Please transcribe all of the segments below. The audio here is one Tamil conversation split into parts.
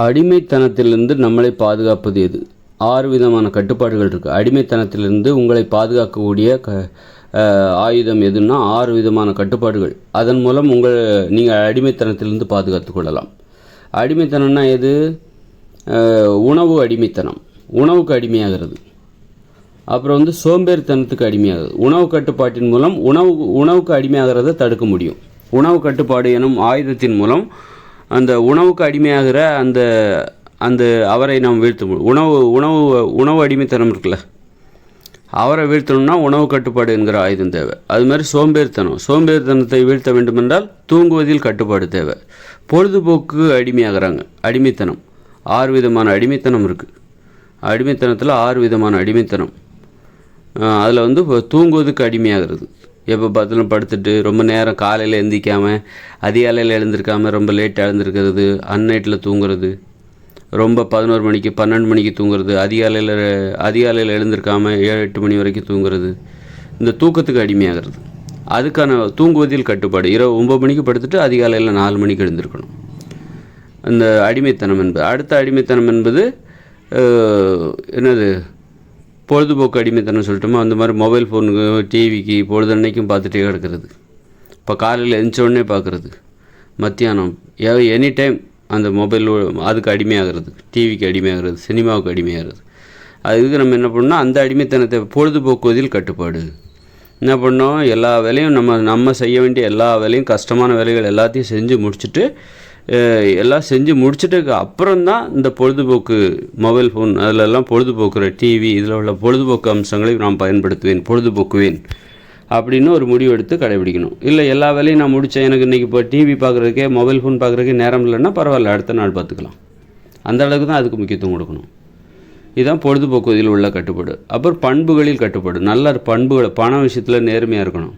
அடிமைத்தனத்திலிருந்து நம்மளை பாதுகாப்பது எது? ஆறு விதமான கட்டுப்பாடுகள் இருக்குது அடிமைத்தனத்திலிருந்து உங்களை பாதுகாக்கக்கூடிய க ஆயுதம் எதுன்னா ஆறு விதமான கட்டுப்பாடுகள். அதன் மூலம் உங்கள் நீங்கள் அடிமைத்தனத்திலிருந்து பாதுகாத்து கொள்ளலாம். அடிமைத்தனம்னா எது? உணவு அடிமைத்தனம். உணவுக்கு அடிமையாகிறது. அப்புறம் வந்து சோம்பேறித்தனத்துக்கு அடிமையாகிறது. உணவு கட்டுப்பாட்டின் மூலம் உணவு உணவுக்கு அடிமையாகிறத தடுக்க முடியும். உணவு கட்டுப்பாடு எனும் ஆயுதத்தின் மூலம் அந்த உணவுக்கு அடிமையாகிற அந்த அந்த அவரை நாம் வீழ்த்த முடியும் உணவு உணவு உணவு அடிமைத்தனம் இருக்குல்ல? அவரை வீழ்த்தணும்னா உணவு கட்டுப்பாடு என்கிற ஆயுதம் தேவை. அது மாதிரி சோம்பேறித்தனம். சோம்பேறித்தனத்தை வீழ்த்த வேண்டுமென்றால் தூங்குவதில் கட்டுப்பாடு தேவை. பொழுதுபோக்கு அடிமையாகிறாங்க. அடிமைத்தனம். ஆறு விதமான அடிமைத்தனம் இருக்குது அடிமைத்தனத்தில் ஆறு விதமான அடிமைத்தனம். அதில் வந்து இப்போ தூங்குவதுக்கு அடிமையாகிறது. எப்போ பார்த்தாலும் படுத்துட்டு ரொம்ப நேரம் காலையில் எந்திக்காமல் அதிகாலையில் எழுந்திருக்காமல் ரொம்ப லேட்டாக எழுந்திருக்கிறது அன்னைட்டில் தூங்குறது ரொம்ப பதினோரு மணிக்கு பன்னெண்டு மணிக்கு தூங்குறது அதிகாலையில் அதிகாலையில் எழுந்திருக்காம ஏழு எட்டு மணி வரைக்கும் தூங்குறது இந்த தூக்கத்துக்கு அடிமையாகிறது. அதுக்கான தூங்குவதில் கட்டுப்பாடு. இரவு ஒம்பது மணிக்கு படுத்துட்டு அதிகாலையில் நாலு மணிக்கு எழுந்திருக்கணும். அந்த அடிமைத்தனம் என்பது. அடுத்த அடிமைத்தனம் என்பது என்னது? பொழுதுபோக்கு அடிமைத்தனம் சொல்லிட்டோமோ? அந்த மாதிரி மொபைல் ஃபோனுக்கு டிவிக்கு பொழுதன்னைக்கும் பார்த்துட்டே கிடக்கிறது. இப்போ காலையில் எழுந்த உடனே பார்க்குறது. மத்தியானம் எனி டைம் அந்த மொபைல் அதுக்கு அடிமையாகிறது. டிவிக்கு அடிமையாகிறது சினிமாவுக்கு அடிமையாகிறது. அதுக்கு நம்ம என்ன பண்ணோம் அந்த அடிமைத்தனத்தை பொழுதுபோக்குவதில் கட்டுப்பாடு. என்ன பண்ணோம் எல்லா வேலையும் நம்ம நம்ம செய்ய வேண்டிய எல்லா வேலையும் கஷ்டமான வேலைகள் எல்லாத்தையும் செஞ்சு முடிச்சுட்டு எல்லாம் செஞ்சு முடிச்சிட்டதுக்கு அப்புறம் தான் இந்த பொழுதுபோக்கு மொபைல் ஃபோன் அதிலெல்லாம் பொழுதுபோக்குற டிவி இதில் உள்ள பொழுதுபோக்கு அம்சங்களை நான் பயன்படுத்துவேன் பொழுதுபோக்குவேன் அப்படின்னு ஒரு முடிவு எடுத்து கடைபிடிக்கணும். இல்லை எல்லா வேலையும் நான் முடித்தேன் எனக்கு இன்றைக்கி இப்போ டிவி பார்க்குறதுக்கே மொபைல் ஃபோன் பார்க்குறதுக்கே நேரம் இல்லைன்னா பரவாயில்ல அடுத்த நாள் பார்த்துக்கலாம். அந்த அளவுக்கு தான் அதுக்கு முக்கியத்துவம் கொடுக்கணும். இதுதான் பொழுதுபோக்குவதில் உள்ள கட்டுப்பாடு. அப்புறம் பண்புகளில் கட்டுப்பாடு. நல்ல பண்புகளை பண விஷயத்தில் நேர்மையாக இருக்கணும்.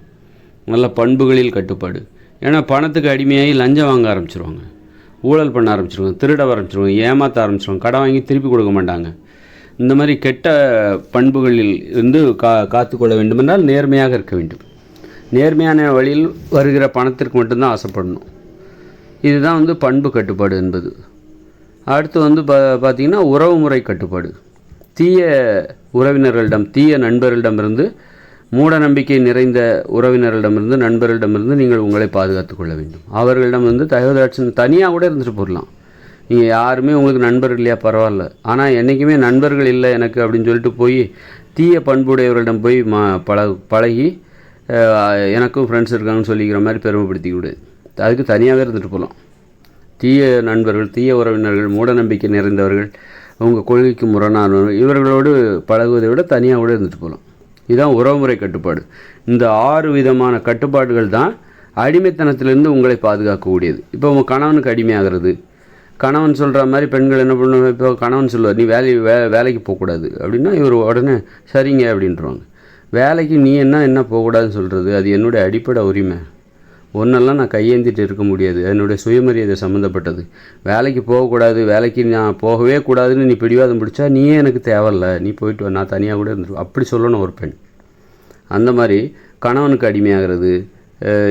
நல்ல பண்புகளில் கட்டுப்பாடு. ஏன்னா பணத்துக்கு அடிமையாகி லஞ்சம் வாங்க ஆரம்பிச்சிருவாங்க. ஊழல் பண்ண ஆரம்பிச்சிருவாங்க திருட ஆரம்பிச்சிருவாங்க ஏமாற்ற ஆரம்பிச்சிருவாங்க கடன் வாங்கி திருப்பி கொடுக்க மாட்டாங்க. இந்த மாதிரி கெட்ட பண்புகளில் இருந்து கா காத்துக்கொள்ள வேண்டுமென்றால் நேர்மையாக இருக்க வேண்டும். நேர்மையான வழியில் வருகிற பணத்திற்கு மட்டும்தான் ஆசைப்படணும். இதுதான் வந்து பண்பு கட்டுப்பாடு என்பது. அடுத்து வந்து பா பார்த்தீங்கன்னா உறவுமுறை கட்டுப்பாடு. தீய உறவினர்களிடம் தீய நண்பர்களிடமிருந்து மூட நம்பிக்கை நிறைந்த உறவினர்களிடமிருந்து நண்பர்களிடமிருந்து நீங்கள் உங்களை பாதுகாத்து கொள்ள வேண்டும். அவர்களிடம் வந்து தகவதாட்சி தனியாக கூட இருந்துட்டு போடலாம் நீங்கள் யாருமே உங்களுக்கு நண்பர்கள் இல்லையா? பரவாயில்ல. ஆனால் என்றைக்குமே நண்பர்கள் இல்லை எனக்கு அப்படின்னு சொல்லிட்டு போய் தீய பண்புடையவர்களிடம் போய் ம பழ பழகி எனக்கும் ஃப்ரெண்ட்ஸ் இருக்காங்கன்னு சொல்லிக்கிற மாதிரி பெருமைப்படுத்திக்க கூடாது அதுக்கு தனியாகவே இருந்துட்டு போகலாம் தீய நண்பர்கள் தீய உறவினர்கள் மூடநம்பிக்கை நிறைந்தவர்கள் உங்கள் கொள்கைக்கு முரணானவர்கள் இவர்களோடு பழகுவதை விட தனியாக கூட இருந்துட்டு போகலாம் இதுதான் உறவுமுறை கட்டுப்பாடு. இந்த ஆறு விதமான கட்டுப்பாடுகள் தான் அடிமைத்தனத்திலிருந்து உங்களை பாதுகாக்கக்கூடியது. இப்போ உங்கள் கணவனுக்கு அடிமையாகிறது. கணவன் சொல்கிற மாதிரி பெண்கள் என்ன பண்ணுவாங்க? இப்போ கணவன் சொல்லுவார் நீ வேலை வே வேலைக்கு போகக்கூடாது. அப்படின்னா இவர் உடனே சரிங்க அப்படின்றவாங்க. வேலைக்கு நீ என்ன என்ன போகக்கூடாதுன்னு சொல்கிறது அது என்னுடைய அடிப்படை உரிமை. ஒன்றெல்லாம் நான் கையேந்திட்டு இருக்க முடியாது. என்னுடைய சுயமரியாதை சம்மந்தப்பட்டது வேலைக்கு போகக்கூடாது வேலைக்கு நான் போகவே கூடாதுன்னு நீ பிடிவாதம் பிடிச்சா நீயே எனக்கு தேவையில்ல. நீ போயிட்டு நான் தனியாக கூட இருந்துருவேன். அப்படி சொல்லணும் ஒரு பெண். அந்த மாதிரி கணவனுக்கு அடிமையாகிறது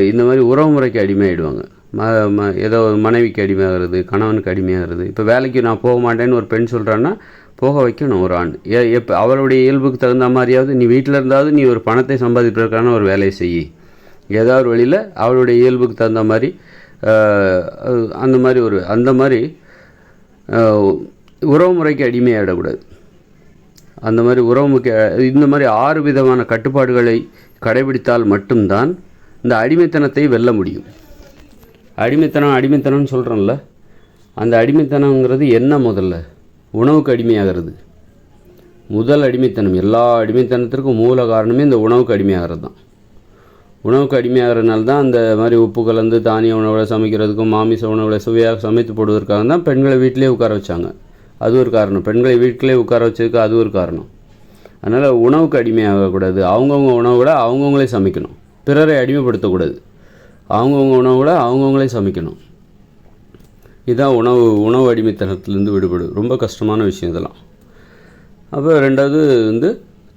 இந்த மாதிரி உறவுமுறைக்கு அடிமையாகிடுவாங்க ம ம ஏதோ மனைவிக்கு அடிமையாகிறது கணவனுக்கு அடிமையாகிறது. இப்போ வேலைக்கு நான் போக மாட்டேன்னு ஒரு பெண் சொல்கிறான்னா போக வைக்கணும் ஒரு ஆண். ஏ எப்போ அவளுடைய இயல்புக்கு தகுந்த மாதிரியாவது நீ வீட்டில் இருந்தாவது நீ ஒரு பணத்தை சம்பாதிப்பதற்கான ஒரு வேலையை செய் ஏதாவது ஒரு வழியில் அவளுடைய இயல்புக்கு தகுந்த மாதிரி அந்த மாதிரி ஒரு அந்த மாதிரி உறவு முறைக்கு அடிமையாகிடக்கூடாது அந்த மாதிரி உறவுமுறை இந்த மாதிரி ஆறு விதமான கட்டுப்பாடுகளை கடைபிடித்தால் மட்டும்தான் இந்த அடிமைத்தனத்தை வெல்ல முடியும். அடிமைத்தனம் அடிமைத்தனம்னு சொல்கிறோம்ல அந்த அடிமைத்தனங்கிறது என்ன முதல்ல? உணவுக்கு அடிமையாகிறது. முதல் அடிமைத்தனம் எல்லா அடிமைத்தனத்திற்கும் மூல காரணமே இந்த உணவுக்கு அடிமையாகிறது தான் உணவுக்கு அடிமையாகிறதுனால தான் அந்த மாதிரி உப்பு கலந்து தானிய உணவில் சமைக்கிறதுக்கும் மாமிச உணவில் சுவையாக சமைத்து போடுவதற்காக தான் பெண்களை வீட்டிலே உட்கார வச்சாங்க. அது ஒரு காரணம். பெண்களை வீட்டிலே உட்கார வச்சதுக்கு அது ஒரு காரணம். அதனால் உணவுக்கு அடிமையாகக்கூடாது. அவங்கவுங்க உணவுகளை அவங்கவுங்களே சமைக்கணும். பிறரை அடிமைப்படுத்தக்கூடாது. அவங்கவுங்க உணவுகளை அவங்கவுங்களே சமைக்கணும். இதுதான் உணவு உணவு அடிமைத்தனத்திலேருந்து விடுபடு ரொம்ப கஷ்டமான விஷயம் இதெல்லாம். அப்போ ரெண்டாவது வந்து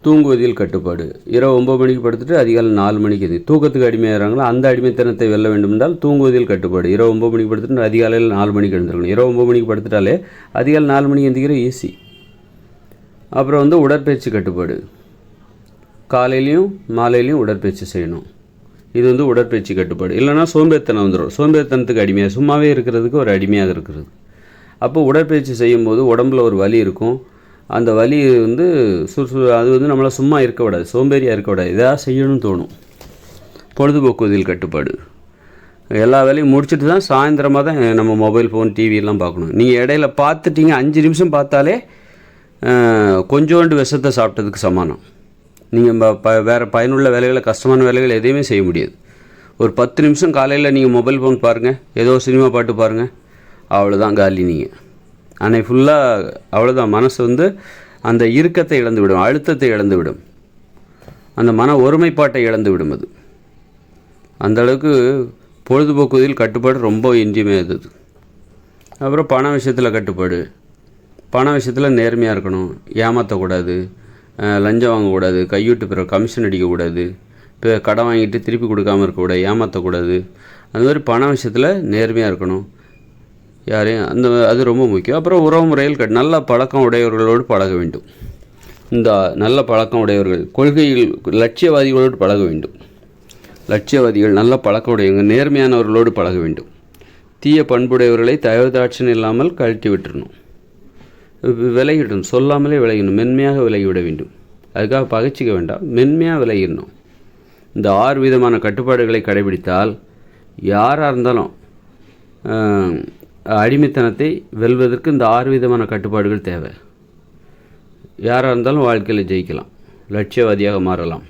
தூங்குவதில் கட்டுப்பாடு. இரவு ஒம்பது மணிக்கு படுத்துட்டு அதிகாலை நாலு மணிக்கு எது தூக்கத்துக்கு அடிமையாகிறாங்களோ? அந்த அடிமைத்தனத்தை வெல்ல வேண்டும் என்றால் தூங்குவதில் கட்டுப்பாடு. இரவு ஒம்பது மணிக்கு படுத்துட்டு அதிகாலையில் நாலு மணிக்கு எழுந்திருக்கணும். இரவு ஒம்பது மணிக்கு படுத்துட்டாலே அதிகாலை நாலு மணிக்கு எழுந்திக்கிற ஈஸி அப்புறம் வந்து உடற்பயிற்சி கட்டுப்பாடு. காலையிலையும் மாலையிலையும் உடற்பயிற்சி செய்யணும். இது வந்து உடற்பயிற்சி கட்டுப்பாடு. இல்லைன்னா சோம்பேறித்தனம் வந்துடும் சோம்பேறித்தனத்துக்கு அடிமையாக சும்மாவே இருக்கிறதுக்கு ஒரு அடிமையாக இருக்கிறது. அப்போ உடற்பயிற்சி செய்யும்போது உடம்புல ஒரு வலி இருக்கும். அந்த வலி வந்து சுறுசுறு அது வந்து நம்மளை சும்மா இருக்கக்கூடாது சோம்பேறியாக இருக்கக்கூடாது எதாவது செய்யணும்னு தோணும். பொழுதுபோக்குவதில் கட்டுப்பாடு. எல்லா வேலையும் முடிச்சுட்டு தான் சாயந்தரமாக தான் நம்ம மொபைல் ஃபோன் டிவியெல்லாம் பார்க்கணும். நீங்கள் இடையில பார்த்துட்டீங்க அஞ்சு நிமிஷம் பார்த்தாலே கொஞ்சோண்டு விஷத்தை சாப்பிட்டதுக்கு சமானம். நீங்கள் ப வேறு பயனுள்ள வேலைகளை கஷ்டமான வேலைகள் எதையுமே செய்ய முடியாது. ஒரு பத்து நிமிஷம் காலையில் நீங்கள் மொபைல் ஃபோன் பாருங்கள் ஏதோ சினிமா பாட்டு பாருங்கள் அவ்வளோதான் காலி நீங்கள் அன்னைக்கு ஃபுல்லாக அவ்வளோதான் மனசு வந்து அந்த இறுக்கத்தை இழந்து விடும் அழுத்தத்தை இழந்து விடும் அந்த மன ஒருமைப்பாட்டை இழந்து விடும் அது அந்தளவுக்கு பொழுதுபோக்குவதில் கட்டுப்பாடு ரொம்ப இன்றியமையாதது அப்புறம் பண விஷயத்தில் கட்டுப்பாடு. பண விஷயத்தில் நேர்மையாக இருக்கணும். ஏமாற்றக்கூடாது லஞ்சம் வாங்கக்கூடாது. கையூட்டு பிற கமிஷன் அடிக்கக்கூடாது. இப்போ கடன் வாங்கிட்டு திருப்பி கொடுக்காம இருக்கக்கூடாது. ஏமாற்றக்கூடாது அந்த மாதிரி பண விஷயத்தில் நேர்மையாக இருக்கணும். யாரையும் அந்த அது ரொம்ப முக்கியம். அப்புறம் உறவு முறையில் கட் நல்ல பழக்கம் உடையவர்களோடு பழக வேண்டும். இந்த நல்ல பழக்கம் உடையவர்கள் கொள்கையில் லட்சியவாதிகளோடு பழக வேண்டும். லட்சியவாதிகள் நல்ல பழக்கம் உடையவங்க நேர்மையானவர்களோடு பழக வேண்டும். தீய பண்புடையவர்களை தயவுதாட்சன் இல்லாமல் கழட்டி விட்டுறணும். விலகிடணும். சொல்லாமலே விலகிடணும். மென்மையாக விலகிவிட வேண்டும். அதுக்காக பகைச்சிக்க வேண்டாம். மென்மையாக விலகிடணும். இந்த ஆறு விதமான கட்டுப்பாடுகளை கடைபிடித்தால் யாராக இருந்தாலும் அடிமைத்தனத்தை வெல்வதற்கு இந்த ஆறு விதமான கட்டுப்பாடுகள் தேவை. யாராக இருந்தாலும் வாழ்க்கையில் ஜெயிக்கலாம். லட்சியவாதியாக மாறலாம்.